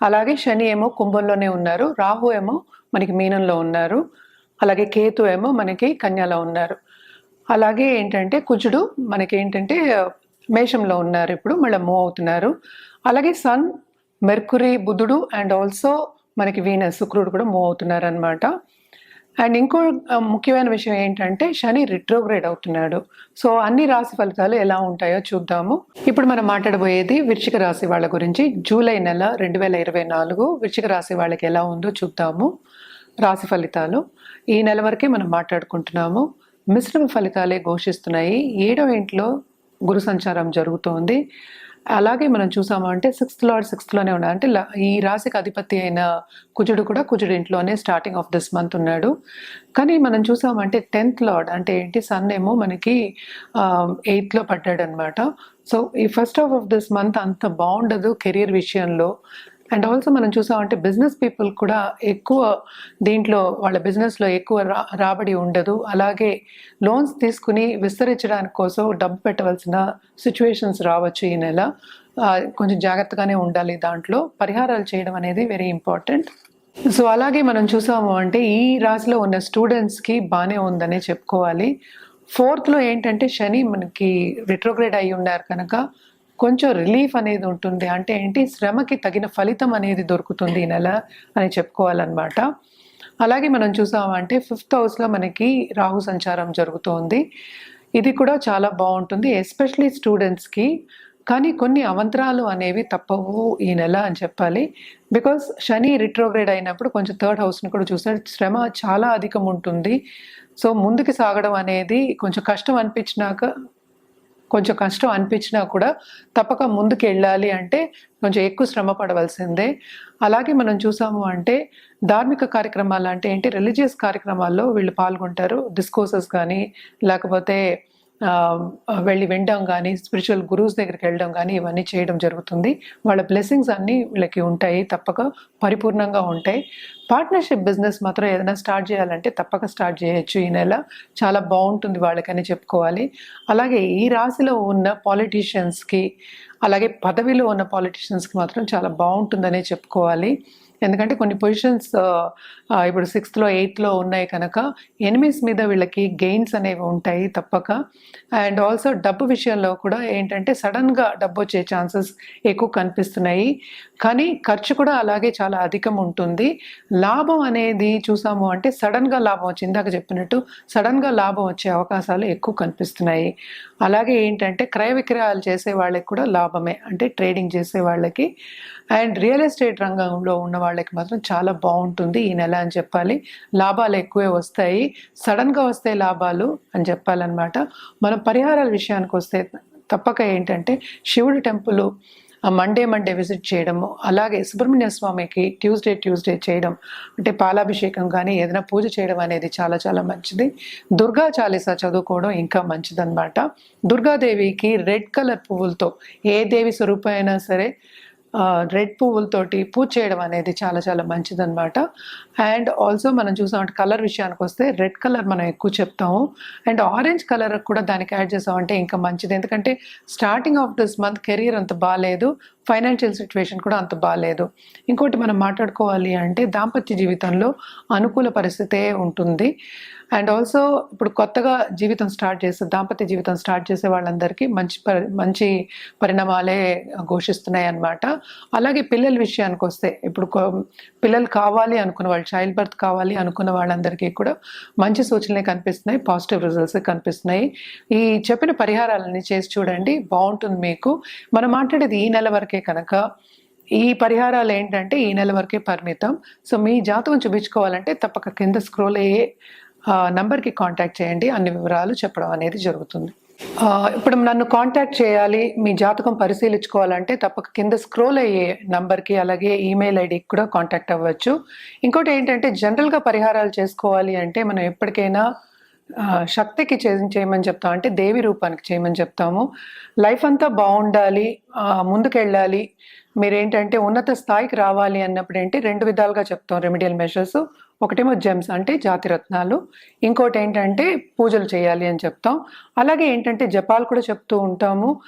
అలాగే శని ఏమో కుంభంలోనే ఉన్నారు రాహు ఏమో మనకి మీనంలో ఉన్నారు అలాగే కేతు ఏమో మనకి కన్యలో ఉన్నారు. అలాగే ఏంటంటే కుజుడు మనకి ఏంటంటే మేషంలో ఉన్నారు ఇప్పుడు మళ్ళీ మూవ్ అవుతున్నారు. అలాగే సన్ మెర్కురీ బుధుడు అండ్ ఆల్సో మనకి వీనస్ శుక్రుడు కూడా మూవ్ అవుతున్నారు అనమాట అండ్ ఇంకో ముఖ్యమైన విషయం ఏంటంటే శని రిట్రోగ్రేడ్ అవుతున్నాడు. సో అన్ని రాశి ఫలితాలు ఎలా ఉంటాయో చూద్దాము. ఇప్పుడు మనం మాట్లాడబోయేది వృశ్చిక రాశి వాళ్ళ గురించి. జూలై నెల రెండు వేల ఇరవై నాలుగు వృశ్చిక రాశి వాళ్ళకి ఎలా ఉందో చూద్దాము. రాశి ఫలితాలు. ఈ నెల వరకే మనం మాట్లాడుకుంటున్నాము. మిశ్రమ ఫలితాలే ఘోషిస్తున్నాయి. ఏడో ఇంట్లో గురు సంచారం జరుగుతోంది. అలాగే మనం చూసాము అంటే సిక్స్త్ లార్డ్ సిక్స్త్లోనే ఉన్నాడు. అంటే ఈ రాశికి అధిపతి అయిన కుజుడు కూడా కుజుడు ఇంట్లోనే స్టార్టింగ్ ఆఫ్ దిస్ మంత్ ఉన్నాడు. కానీ మనం చూసామంటే టెన్త్ లార్డ్ అంటే ఏంటి సన్ ఏమో మనకి ఎయిత్లో పడ్డాడు అనమాట సో ఈ first half of this month అంత బాగుండదు కెరీర్ విషయంలో. అండ్ ఆల్సో మనం చూసామంటే బిజినెస్ పీపుల్ కూడా ఎక్కువ దీంట్లో వాళ్ళ బిజినెస్లో ఎక్కువ రా రాబడి ఉండదు. అలాగే లోన్స్ తీసుకుని విస్తరించడానికి కోసం డబ్బు పెట్టవలసిన సిచ్యువేషన్స్ రావచ్చు ఈ నెల. కొంచెం జాగ్రత్తగానే ఉండాలి దాంట్లో. పరిహారాలు చేయడం అనేది వెరీ ఇంపార్టెంట్ సో అలాగే మనం చూసాము అంటే ఈ రాశిలో ఉన్న స్టూడెంట్స్కి బాగానే ఉందనే చెప్పుకోవాలి. ఫోర్త్లో ఏంటంటే శని మనకి రిట్రోగ్రేడ్ అయి ఉన్నారు కనుక. కొంచెం రిలీఫ్ అనేది ఉంటుంది. అంటే ఏంటి? శ్రమకి తగిన ఫలితం అనేది దొరుకుతుంది ఈ నెల అని చెప్పుకోవాలన్నమాట. అలాగే మనం చూసామంటే ఫిఫ్త్ హౌస్లో మనకి రాహు సంచారం జరుగుతోంది. ఇది కూడా చాలా బాగుంటుంది ఎస్పెషలీ స్టూడెంట్స్కి. కానీ కొన్ని అవంతరాలు అనేవి తప్పవు ఈ నెల అని చెప్పాలి. బికాస్ శని రిట్రోగ్రేడ్ అయినప్పుడు కొంచెం థర్డ్ హౌస్ని కూడా చూస్తే శ్రమ చాలా అధికం ఉంటుంది సో ముందుకు సాగడం అనేది కొంచెం కష్టం అనిపించినాక కొంచెం కష్టం అనిపించినా కూడా తప్పక ముందుకు వెళ్ళాలి అంటే కొంచెం ఎక్కువ శ్రమ పడవలసిందే. అలాగే మనం చూసాము అంటే ధార్మిక కార్యక్రమాలు అంటే ఏంటి? రిలీజియస్ కార్యక్రమాల్లో వీళ్ళు పాల్గొంటారు. డిస్కోసెస్ కానీ లేకపోతే వెళ్ళి వినడం కానీ స్పిరిచువల్ గురువుస్ దగ్గరికి వెళ్ళడం కానీ ఇవన్నీ చేయడం జరుగుతుంది. వాళ్ళ బ్లెస్సింగ్స్ అన్నీ వీళ్ళకి ఉంటాయి తప్పక పరిపూర్ణంగా ఉంటాయి. పార్ట్నర్షిప్ బిజినెస్ మాత్రం ఏదైనా స్టార్ట్ చేయాలంటే తప్పక స్టార్ట్ చేయొచ్చు ఈ నెల. చాలా బాగుంటుంది వాళ్ళకని చెప్పుకోవాలి. అలాగే ఈ రాశిలో ఉన్న పాలిటీషియన్స్కి అలాగే పదవిలో ఉన్న పాలిటీషియన్స్కి మాత్రం చాలా బాగుంటుందనే చెప్పుకోవాలి. ఎందుకంటే కొన్ని పొజిషన్స్ ఇప్పుడు సిక్స్త్లో ఎయిత్లో ఉన్నాయి కనుక ఎనిమిస్ మీద వీళ్ళకి గెయిన్స్ అనేవి ఉంటాయి తప్పక. అండ్ ఆల్సో డబ్బు విషయంలో కూడా ఏంటంటే సడన్గా డబ్బు వచ్చే ఛాన్సెస్ ఎక్కువ కనిపిస్తున్నాయి. కానీ ఖర్చు కూడా అలాగే చాలా అధికం ఉంటుంది. లాభం అనేది చూసాము అంటే సడన్గా లాభం వచ్చి ఇందాక చెప్పినట్టు సడన్గా లాభం వచ్చే అవకాశాలు ఎక్కువ కనిపిస్తున్నాయి. అలాగే ఏంటంటే క్రయ విక్రయాలు చేసే వాళ్ళకి కూడా లాభమే అంటే ట్రేడింగ్ చేసే వాళ్ళకి. అండ్ రియల్ ఎస్టేట్ రంగంలో ఉన్న వాళ్ళకి మాత్రం చాలా బాగుంటుంది ఈ నెల అని చెప్పాలి. లాభాలు ఎక్కువే వస్తాయి. సడన్గా వస్తే లాభాలు అని చెప్పాలన్నమాట. మనం పరిహారాల విషయానికి వస్తే తప్పక ఏంటంటే శివుడి టెంపుల్ మండే మండే విజిట్ చేయడము అలాగే సుబ్రహ్మణ్య స్వామికి ట్యూస్డే ట్యూస్డే చేయడం అంటే పాలాభిషేకం కానీ ఏదైనా పూజ చేయడం అనేది చాలా చాలా మంచిది. దుర్గా చాలీసా చదువుకోవడం ఇంకా మంచిదన్నమాట. దుర్గాదేవికి రెడ్ కలర్ పువ్వులతో ఏ దేవి స్వరూపం అయినా సరే రెడ్ పువ్వులతోటి పూజ చేయడం అనేది చాలా చాలా మంచిదన్నమాట. అండ్ ఆల్సో మనం చూసామంటే కలర్ విషయానికి వస్తే రెడ్ కలర్ మనం ఎక్కువ చెప్తాము. అండ్ ఆరెంజ్ కలర్ కూడా దానికి యాడ్ చేసామంటే ఇంకా మంచిది. ఎందుకంటే starting of this month career అంత బాగాలేదు ఫైనాన్షియల్ సిచ్యువేషన్ కూడా అంత బాగాలేదు ఇంకోటి మనం మాట్లాడుకోవాలి అంటే దాంపత్య జీవితంలో అనుకూల పరిస్థితే ఉంటుంది. అండ్ ఆల్సో ఇప్పుడు కొత్తగా జీవితం స్టార్ట్ చేసే దాంపత్య జీవితం స్టార్ట్ చేసే వాళ్ళందరికీ మంచి పరి- మంచి పరిణామాలే ఘోషిస్తున్నాయి అన్నమాట. అలాగే పిల్లల విషయానికి వస్తే ఇప్పుడు పిల్లలు కావాలి అనుకున్న వాళ్ళు చైల్డ్ బర్త్ కావాలి అనుకున్న వాళ్ళందరికీ కూడా మంచి సూచనలే కనిపిస్తున్నాయి పాజిటివ్ రిజల్ట్స్ కనిపిస్తున్నాయి. ఈ చెప్పిన పరిహారాలన్నీ చేసి చూడండి బాగుంటుంది మీకు. మనం మాట్లాడేది ఈ నెల వరకే కనుక ఈ పరిహారాలు ఏంటంటే ఈ నెల వరకే పరిమితం. సో మీ జాతకం చూపించుకోవాలంటే తప్పక కింద స్క్రోల్ అయ్యే నంబర్కి కాంటాక్ట్ చేయండి. అన్ని వివరాలు చెప్పడం అనేది జరుగుతుంది. ఇప్పుడు నన్ను కాంటాక్ట్ చేయాలి మీ జాతకం పరిశీలించుకోవాలంటే తప్పక కింద స్క్రోల్ అయ్యే నంబర్కి అలాగే ఈమెయిల్ ఐడికి కూడా కాంటాక్ట్ అవ్వచ్చు. ఇంకోటి ఏంటంటే జనరల్గా పరిహారాలు చేసుకోవాలి అంటే మనం ఎప్పటికైనా శక్తికి చేయమని చెప్తాం. అంటే దేవి రూపానికి చేయమని చెప్తాము. లైఫ్ అంతా బాగుండాలి ముందుకెళ్ళాలి. మీరేంటంటే ఉన్నత స్థాయికి రావాలి అన్నప్పుడు ఏంటి రెండు విధాలుగా చెప్తాం. రెమిడియల్ మెషర్స్ ఒకటేమో జెమ్స్ అంటే జాతి రత్నాలు. ఇంకోటి ఏంటంటే పూజలు చేయాలి అని చెప్తాం. అలాగే ఏంటంటే జపాలు కూడా చెప్తూ ఉంటాము.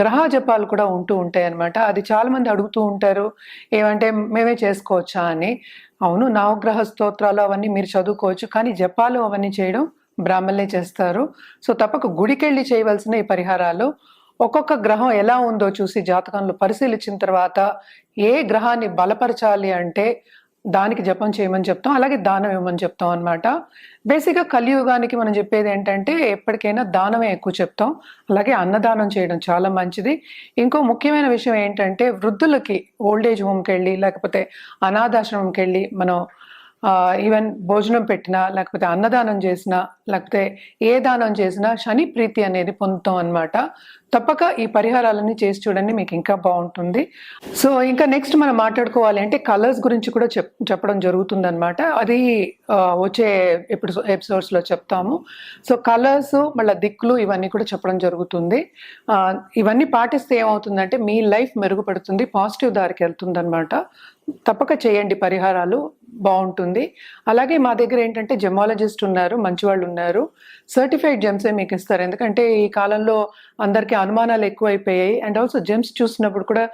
గ్రహ జపాలు కూడా ఉంటూ ఉంటాయి అనమాట అది చాలామంది అడుగుతూ ఉంటారు. ఏమంటే మేమే చేసుకోవచ్చా అని. అవును నవగ్రహ స్తోత్రాలు అవన్నీ మీరు చదువుకోవచ్చు. కానీ జపాలు అవన్నీ చేయడం బ్రాహ్మణులే చేస్తారు. సో తప్పక గుడికెళ్ళి చేయవలసిన ఈ పరిహారాలు. ఒక్కొక్క గ్రహం ఎలా ఉందో చూసి జాతకంలో పరిశీలించిన తర్వాత ఏ గ్రహాన్ని బలపరచాలి అంటే దానికి జపం చేయమని చెప్తాం అలాగే దానం ఇవ్వమని చెప్తాం అనమాట బేసిక్గా కలియుగానికి మనం చెప్పేది ఏంటంటే ఎప్పటికైనా దానమే ఎక్కువ చెప్తాం. అలాగే అన్నదానం చేయడం చాలా మంచిది. ఇంకో ముఖ్యమైన విషయం ఏంటంటే వృద్ధులకి ఓల్డ్ ఏజ్ హోమ్కి వెళ్ళి లేకపోతే అనాథాశ్రమంకి వెళ్ళి మనం ఈవెన్ భోజనం పెట్టినా లేకపోతే అన్నదానం చేసినా లేకపోతే ఏ దానం చేసినా శని ప్రీతి అనేది పొందుతాం అన్నమాట. తప్పక ఈ పరిహారాలన్నీ చేసి చూడండి మీకు ఇంకా బాగుంటుంది. సో ఇంకా నెక్స్ట్ మనం మాట్లాడుకోవాలి అంటే కలర్స్ గురించి కూడా చెప్ చెప్పడం జరుగుతుంది అనమాట అది వచ్చే ఎప్పుడు ఎపిసోడ్స్లో చెప్తాము. సో కలర్స్ మళ్ళీ దిక్కులు ఇవన్నీ కూడా చెప్పడం జరుగుతుంది. ఇవన్నీ పాటిస్తే ఏమవుతుందంటే మీ లైఫ్ మెరుగుపడుతుంది పాజిటివ్ దారికి వెళ్తుంది అనమాట తప్పక చేయండి పరిహారాలు బాగుంటుంది. అలాగే మా దగ్గర ఏంటంటే జెమాలజిస్ట్ ఉన్నారు మంచి వాళ్ళు ఉన్నారు. సర్టిఫైడ్ జెమ్సే మీకు ఇస్తారు. ఎందుకంటే ఈ కాలంలో అందరికీ అనుమానాలు ఎక్కువైపోయాయి. అండ్ ఆల్సో జెమ్స్ చూసినప్పుడు కూడా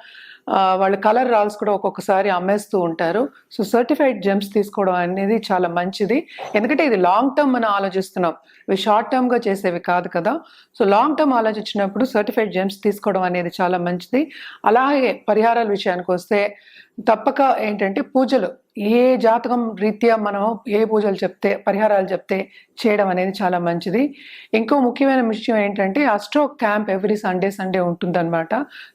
వాళ్ళ కలర్ రాల్స్ కూడా ఒక్కొక్కసారి అమ్మేస్తూ ఉంటారు. సో సర్టిఫైడ్ జెమ్స్ తీసుకోవడం అనేది చాలా మంచిది. ఎందుకంటే ఇది లాంగ్ టర్మ్ మనం ఆలోచిస్తున్నాం. ఇవి షార్ట్ టర్మ్గా చేసేవి కాదు కదా. సో లాంగ్ టర్మ్ ఆలోచించినప్పుడు సర్టిఫైడ్ జెమ్స్ తీసుకోవడం అనేది చాలా మంచిది. అలాగే పరిహారాల విషయానికి వస్తే తప్పక ఏంటంటే పూజలు. ఏ జాతకం రీత్యా మనం ఏ పూజలు చెప్తే పరిహారాలు చెప్తే చేయడం అనేది చాలా మంచిది. ఇంకో ముఖ్యమైన విషయం ఏంటంటే astro camp every Sunday Sunday ఉంటుందన్నమాట.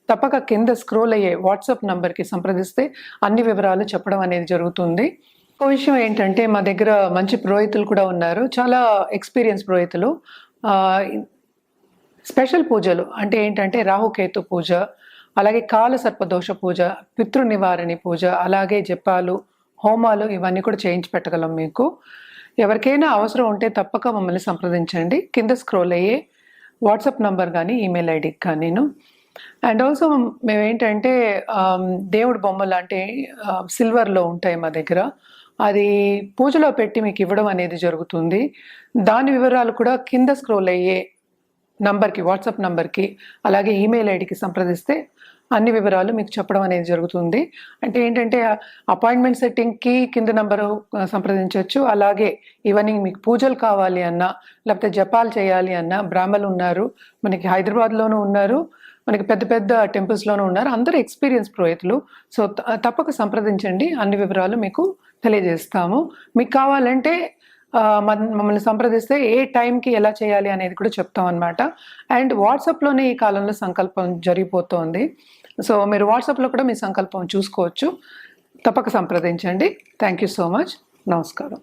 తప్పక కింద స్క్రోల్ అయ్యే వాట్సాప్ నంబర్కి సంప్రదిస్తే అన్ని వివరాలు చెప్పడం అనేది జరుగుతుంది. ఇంకో విషయం ఏంటంటే మా దగ్గర మంచి పురోహితులు కూడా ఉన్నారు. చాలా ఎక్స్పీరియన్స్ పురోహితులు. స్పెషల్ పూజలు అంటే ఏంటంటే రాహుకేతు పూజ అలాగే కాల సర్పదోష పూజ పితృ నివారణి పూజ అలాగే జపాలు హోమాలు ఇవన్నీ కూడా చేయించి పెట్టగలం మీకు. ఎవరికైనా అవసరం ఉంటే తప్పక మమ్మల్ని సంప్రదించండి. కింద స్క్రోల్ అయ్యే వాట్సాప్ నంబర్ కానీ ఈమెయిల్ ఐడికి కానీను అండ్ ఆల్సో మేమేంటంటే దేవుడు బొమ్మ దేవుడి బొమ్మలు అంటే సిల్వర్లో ఉంటాయి మా దగ్గర. అది పూజలో పెట్టి మీకు ఇవ్వడం అనేది జరుగుతుంది. దాని వివరాలు కూడా కింద స్క్రోల్ అయ్యే నంబర్కి వాట్సాప్ నంబర్కి అలాగే ఈమెయిల్ ఐడికి సంప్రదిస్తే అన్ని వివరాలు మీకు చెప్పడం అనేది జరుగుతుంది. అంటే ఏంటంటే అపాయింట్మెంట్ సెట్టింగ్కి కింద నంబరు సంప్రదించవచ్చు అలాగే ఇవన్నీ మీకు పూజలు కావాలి అన్నా లేకపోతే జపాలు చేయాలి అన్నా బ్రాహ్మలు ఉన్నారు మనకి హైదరాబాద్లోనూ ఉన్నారు మనకి పెద్ద పెద్ద టెంపుల్స్లోనూ ఉన్నారు. అందరూ ఎక్స్పీరియన్స్ పురోహితులు. సో తప్పక సంప్రదించండి. అన్ని వివరాలు మీకు తెలియజేస్తాము. మీకు కావాలంటే మమ్మల్ని సంప్రదిస్తే ఏ టైంకి ఎలా చేయాలి అనేది కూడా చెప్తాం అనమాట అండ్ వాట్సాప్లోనే ఈ కాలంలో సంకల్పం జరిగిపోతోంది. సో మీరు వాట్సాప్లో కూడా మీ సంకల్పం చూసుకోవచ్చు. తప్పక సంప్రదించండి. Thank you so much. నమస్కారం.